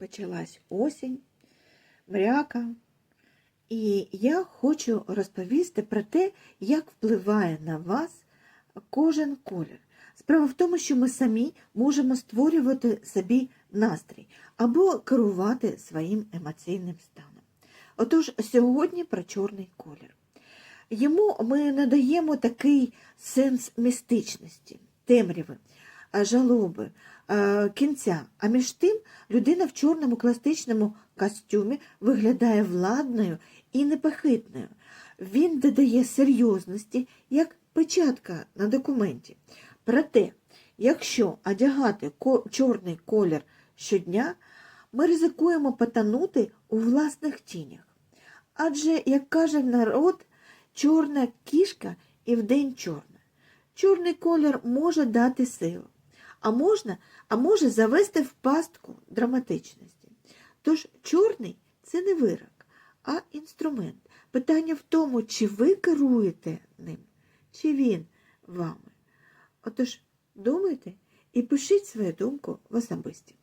почалась осінь, мряка, і я хочу розповісти про те, як впливає на вас кожен колір. Справа в тому, що ми самі можемо створювати собі настрій або керувати своїм емоційним станом. Отож, сьогодні про чорний колір. Йому ми надаємо такий сенс містичності, темряви, жалоби, кінця. А між тим людина в чорному класичному костюмі виглядає владною і непохитною. Він додає серйозності як печатка на документі. Проте, якщо одягати чорний колір щодня, ми ризикуємо потонути у власних тінях. Адже, як каже народ, чорна кішка і вдень чорна. Чорний колір може дати силу, а, можна, а може завести в пастку драматичності. Тож чорний це не вирок, а інструмент. Питання в тому, чи ви керуєте ним, чи він вами. Отож, думайте і пишіть свою думку в особисті.